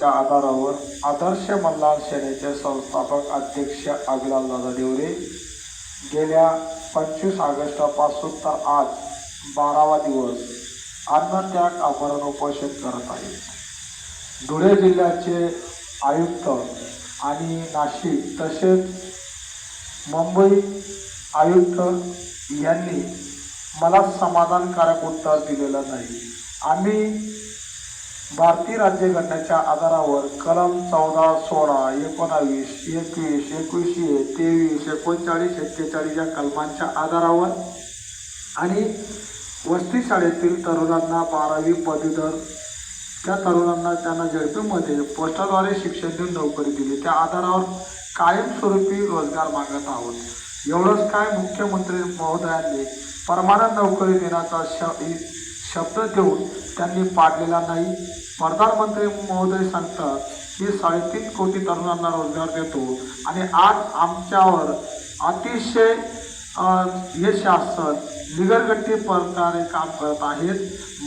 त्या आधारावर आदर्श मल्हार सेनेचे संस्थापक अध्यक्ष आगलाल दादा देवरे. गेल्या पंचवीस ऑगस्टापासून तर आज बारावा दिवस अन्नत्याग आमरण उपोषण करत आहेत धुळे जिल्ह्याचे आयुक्त आणि नाशिक तसेच मुंबई आयुक्त यांनी मला समाधानकारक उत्तर दिलेलं नाही. आम्ही भारतीय राज्यघटनेच्या आधारावर कलम चौदा सोळा एकोणावीस एकवीस एकवीसशे तेवीस एकोणचाळीस एक्केचाळीस या कलमांच्या आधारावर आणि वस्ती शाळेतील तरुणांना बारावी पदवीधर त्या तरुणांना त्यांना झडपीमध्ये पोस्टाद्वारे शिक्षण देऊन नोकरी दिली. त्या आधारावर कायमस्वरूपी रोजगार मागत आहोत. एवढंच काय मुख्यमंत्री महोदयांनी परमानंद नोकरी देण्याचा श शब्द देऊन त्यांनी पाडलेला नाही. प्रधानमंत्री महोदय सांगतात की साडेतीन कोटी तरुणांना रोजगार देतो आणि आज आमच्यावर अतिशय हे शासन निगरगट्टी प्रकारे काम करत आहेत.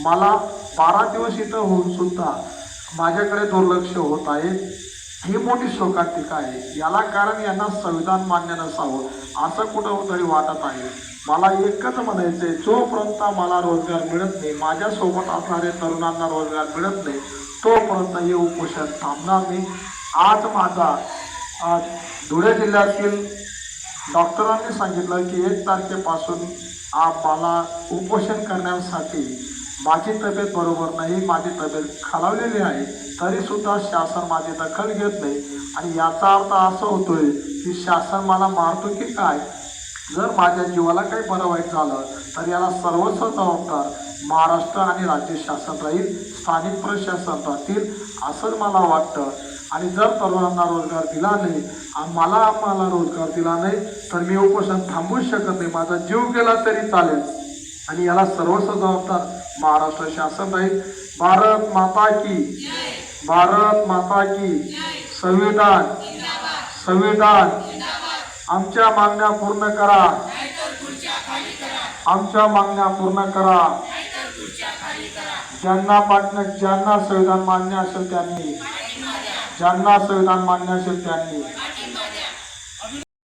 मला बारा दिवस इथं होऊन सुद्धा माझ्याकडे दुर्लक्ष होत आहे. ही मोठी शोकांतिका आहे. याला कारण यांना संविधान मान्य नसावं असं कुठं तरी वाटत आहे. मला एकच म्हणायचंय जोपर्यंत मला रोजगार मिळत नाही माझ्यासोबत असणाऱ्या तरुणांना रोजगार मिळत नाही तोपर्यंत हे उपोषण थांबणार नाही. आज माझा धुळे जिल्ह्यातील डॉक्टरांनी सांगितलं की एक तारखेपासून मला उपोषण करण्यासाठी माझी तब्येत बरोबर नाही माझी तब्येत खालावलेली आहे तरी सुद्धा शासन माझी दखल घेत नाही. आणि याचा अर्थ असा होतोय की शासन मला मारतो की काय? जर माझ्या जीवाला काही बरं वाईट झालं तर याला सर्वस्व जबाबदार महाराष्ट्र आणि राज्य शासन राहील स्थानिक प्रशासन राहतील असं मला वाटतं. आणि जर तरुणांना रोजगार दिला नाही आणि मला मला रोजगार दिला नाही तर मी उपोषण थांबूच शकत नाही. माझा जीव गेला तरी चालेल. आणि याला सर्वस्व जबाबदार महाराष्ट्र शासन राहील भारत माता की. भारत माता की. संविधान. संविधान. आमच्या मागण्या पूर्ण करा. आमच्या मागण्या पूर्ण करा. ज्यांना पाटणं ज्यांना संविधान मान्य असेल त्यांनी. ज्यांना संविधान मान्य असेल त्यांनी.